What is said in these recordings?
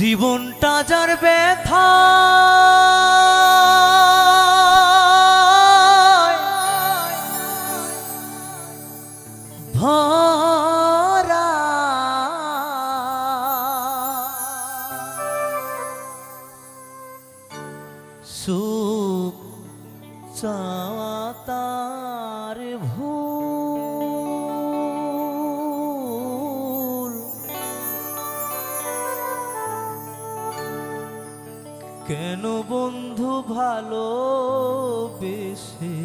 জীবনটা যার ব্যথা। বেশে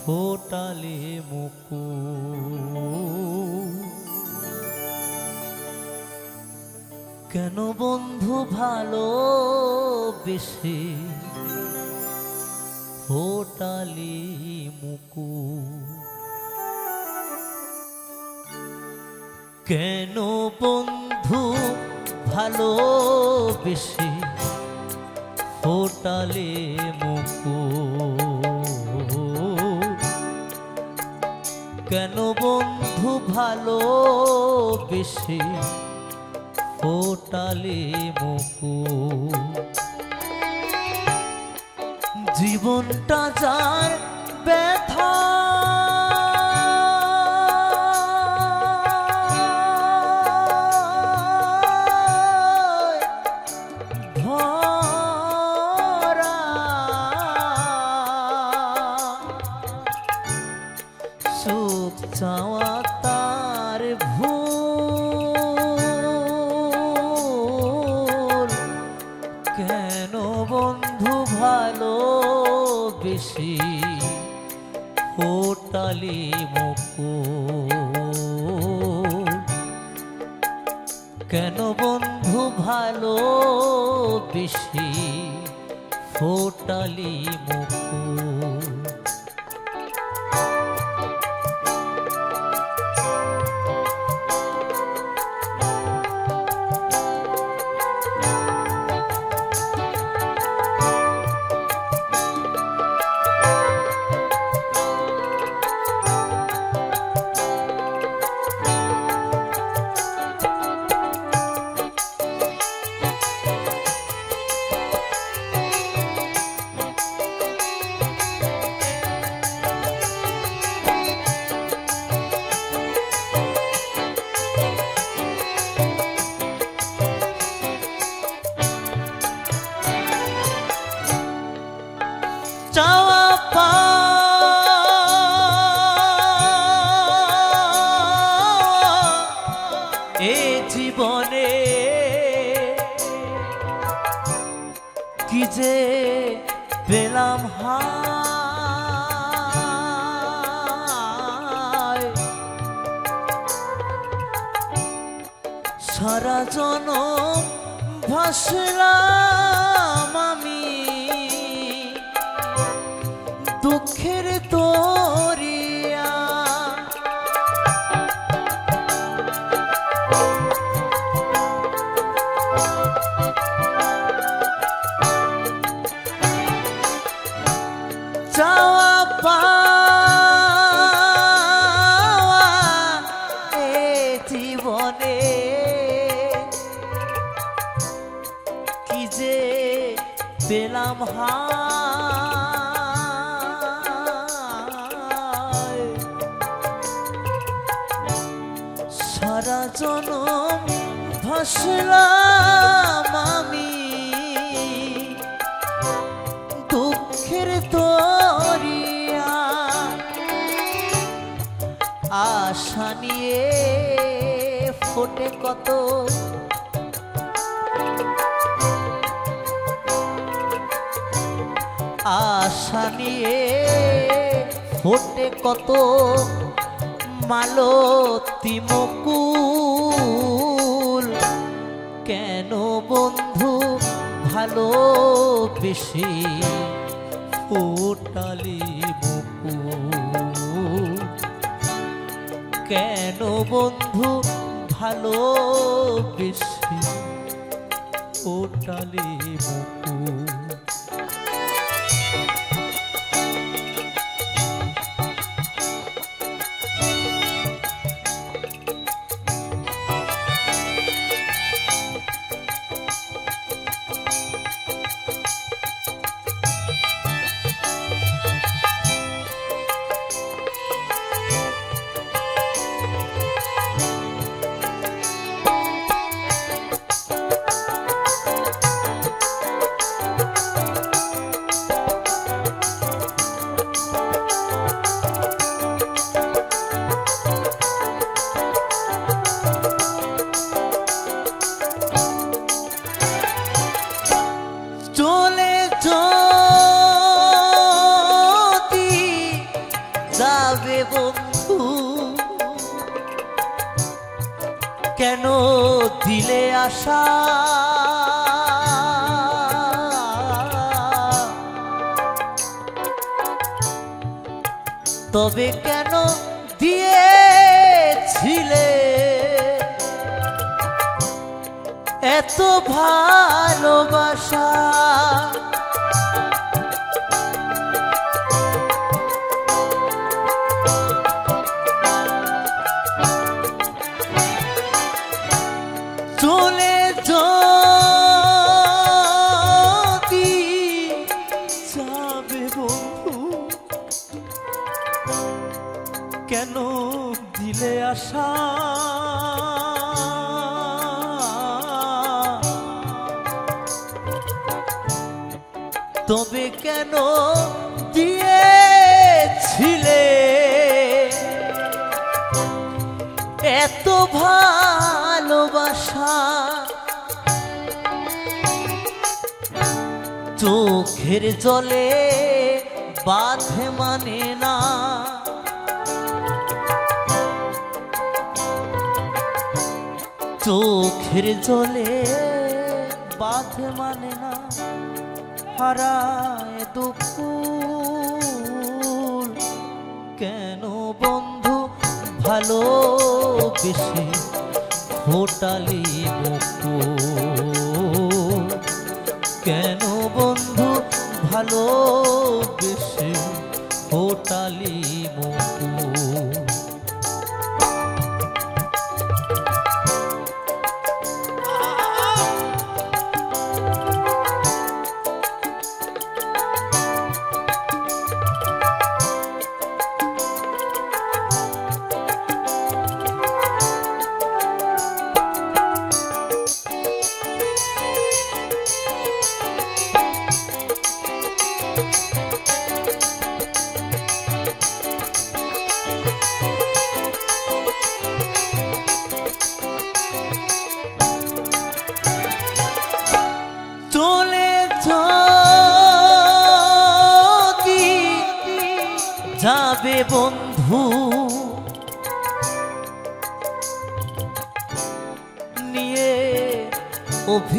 ফোটালে মুকু কেন বন্ধু ভালো বেশে ফোটালি মুকু কেন বন্ধু ভালো বেশি ফোটালে মুকু কেন বন্ধু ভালো বেশি ফোটালে মুকু জীবনটা যার ব্যথা বেশি ফোটালি মুকু কেন বন্ধু ভালো বেশি ফোটালি মুকুল সারা জন ভাসলাম আমি। দুঃখের তোরিয়া আমি দুঃখের আশা নিয়ে ফোটে কত। আশা নিয়ে কত মালতি মুকুল কেন বন্ধু ভালো বেশি ফোটালি বকু কেন বন্ধু ভালো বেশি ফোটালি মুকুল তবে কেন দিয়েছিলে? এত ভালোবাসা তবে কেন দিয়েছিলে? এত ভালোবাসা চোখের জলে বাঁধে মানে না। চোখের জলে বাঁধে মানে না। হারায় দুপুর কেন বন্ধু ভালো বেশি ফোটালি মুকুল? কেন বন্ধু ভালো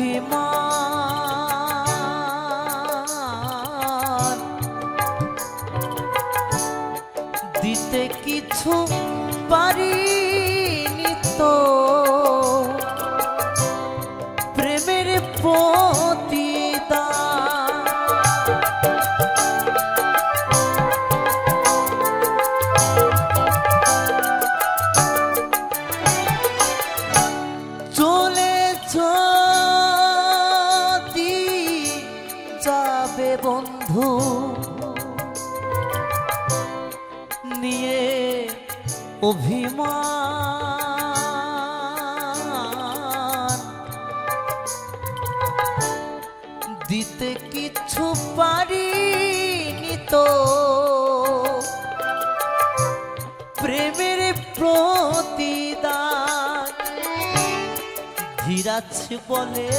অভিমান। দিতে কিছু পারিনি অভিমান। দিতে কিছু পারিনি তো। প্রেমের প্রতিদান। ধীরাজ বলে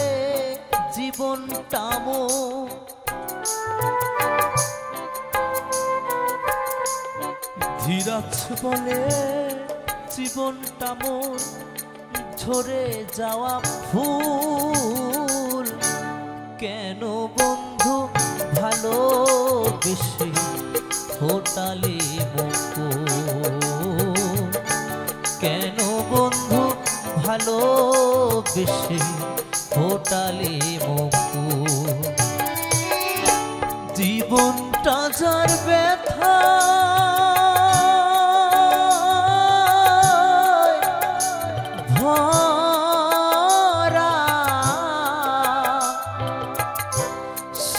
জীবনটামো ধীরাজ বলে জীবনটা মোর ঝরে যাওয়া ফুল কেন বন্ধু ভালো বেশি ফোটালি মুকুল? কেন বন্ধু ভালো বেশি ফোটালি মুকুল? জীবনটা যার ব্যথা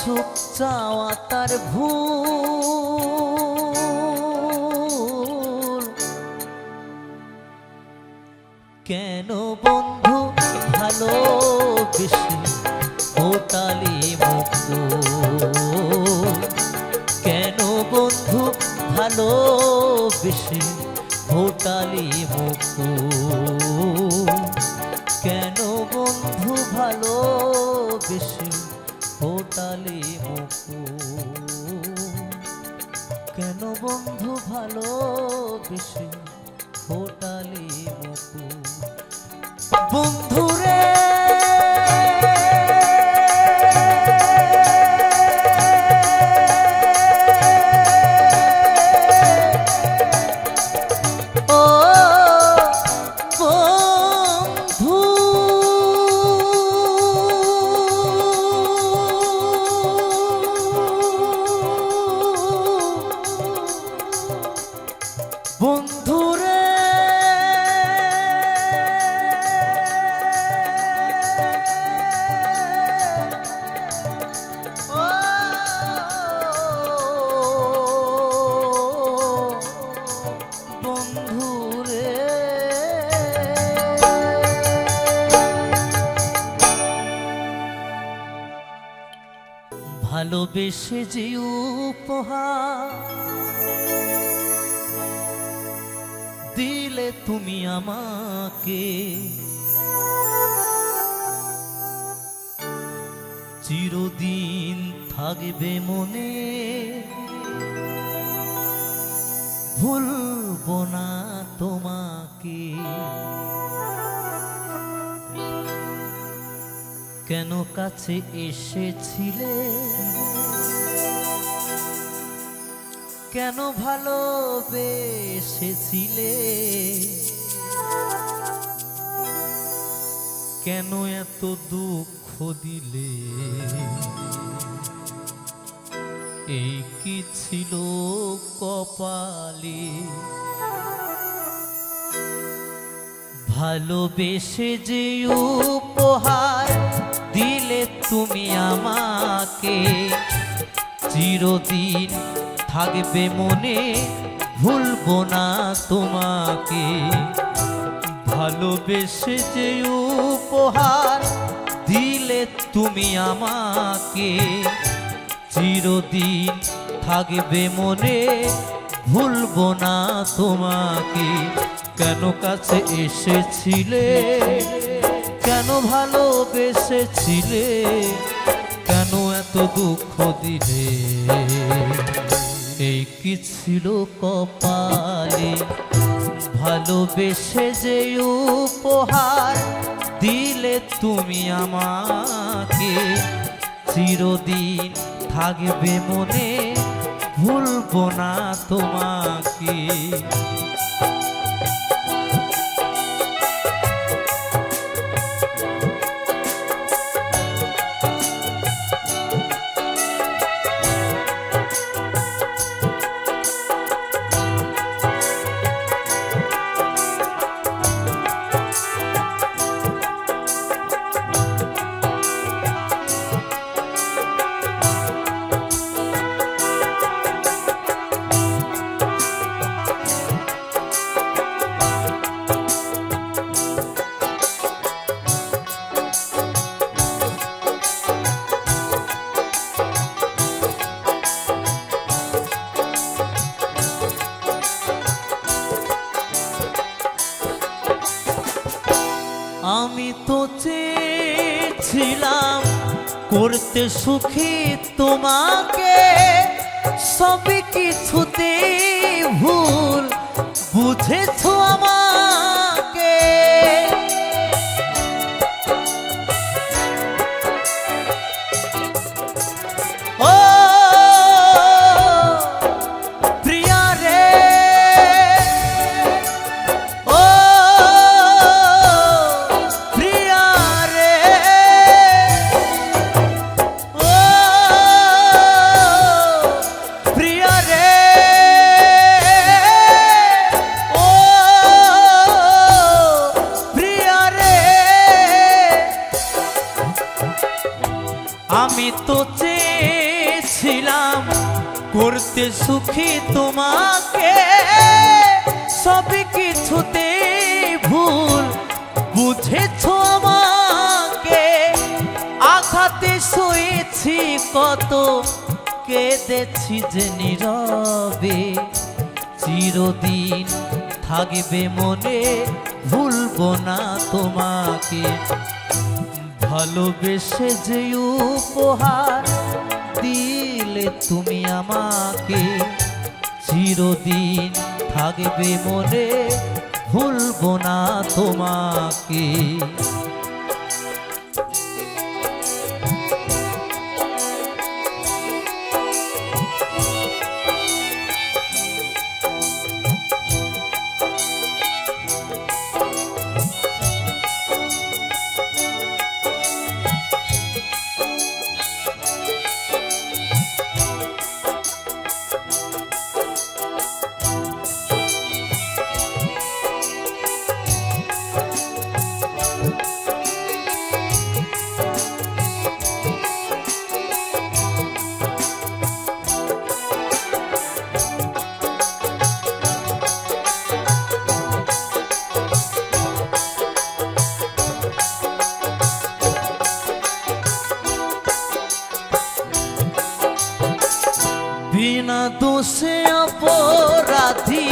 সুখ চাওয়া তার ভুল। কেন বন্ধু ভালো বেশি ফোটালি মুকুল কেন বন্ধু ভালো বেশি ফোটালি মুকুল কেন বন্ধু ভালো বেশি ফোটালি মুকুল কেন বন্ধু ভালো বেশি? ফোটালি মুকুল ভালোবেসে যে উপহার দিলে তুমি আমাকে। চিরদিন থাকবে মনে ভুলব না তোমাকে। কেন কাছে এসেছিলে? কেন ভালোবেসেছিলে? কেন এত দুঃখ দিলে? এই কি ছিল কপালে? ভালোবেসে যে উপহার দিলে তুমি আমাকে, চিরদিন থাকবে মনে, ভুলবো না তোমাকে। ভালোবেসে যে উপহার দিলে তুমি আমাকে, চিরদিন থাকবে মনে, ভুলবো না তোমাকে। কেন কাছে এসেছিলে? কেন ভালোবেসেছিলে? কেন এত দুঃখ দিলে? এই কি ছিল কপালে? ভালোবেসে যে উপহার দিলে তুমি আমাকে, চিরদিন থাকবে মনে, ভুলবো না তোমাকে। আমি তো চেয়েছিলাম করতে সুখী তোমাকে সবই কিছুতে ভুল। বুঝেছ আমাকে করতে সুখী তোমাকে সবই কিছুতে ভুল বুঝেছ আমাকে। আঘাতে শুয়েছি, কত কেঁদেছি যে নীরবে। চিরদিন থাকবে মনে, ভুলবো না তোমাকে। ভালোবেসে যে উপহার দিলে তুমি আমাকে চিরদিন থাকবে মনে ভুলব না তোমাকে। দোষে অপরাধী,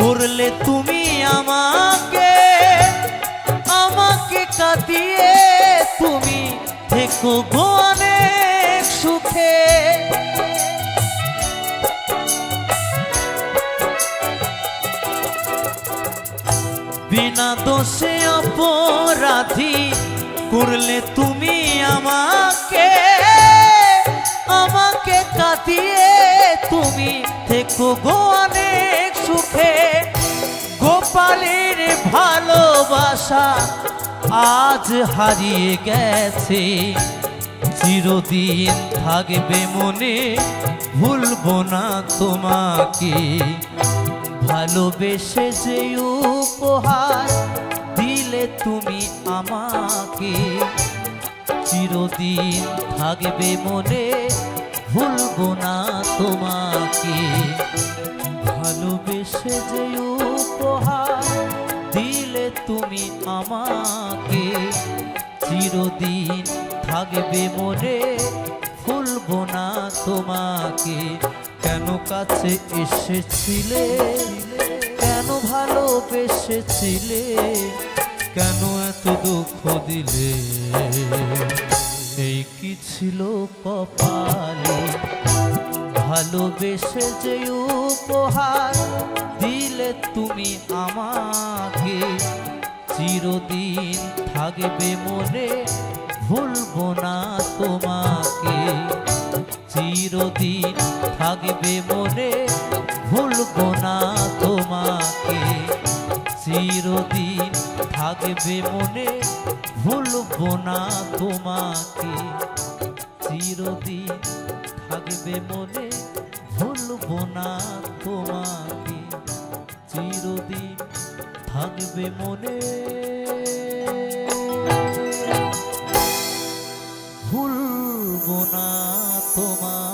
করলে তুমি আমাকে আমাকে কাঁদিয়ে তুমি থেকো গো অনেক সুখে। বিনা দোষে অপরাধী, করলে তুমি আমাকে আমাকে কাঁদিয়ে তুমি থেকো গো অনেক সুখে। গোপালের ভালোবাসা আজ হারিয়ে গেছে। চিরদিন থাকবে মনে, ভুলবো না তোমাকে। ভালোবেসে যে উপহার দিলে তুমি আমাকে। চিরদিন থাকবে মনে ভুলবো না তোমাকে। ভালোবেসে যে উপহার দিলে তুমি আমাকে, চিরদিন থাকবে মনে, ভুলবো না তোমাকে। কেন কাছে এসেছিলে? কেন ভালোবেসেছিলে? কেন এত দুঃখ দিলে? কি ছিল কপালে? ভালোবেসে যে উপহার দিলে তুমি আমাকে, চিরদিন থাকবে মনে ভুলবো না তোমাকে। চিরদিন থাকবে মনে ভুলবো না তোমাকে। চিরদিন থাকবে মনে, ভুলবো না তোমাকে। চিরদিন থাকবে মনে, ভুলবো না তোমাকে। চিরদিন থাকবে মনে। ভুলবো না তোমাকে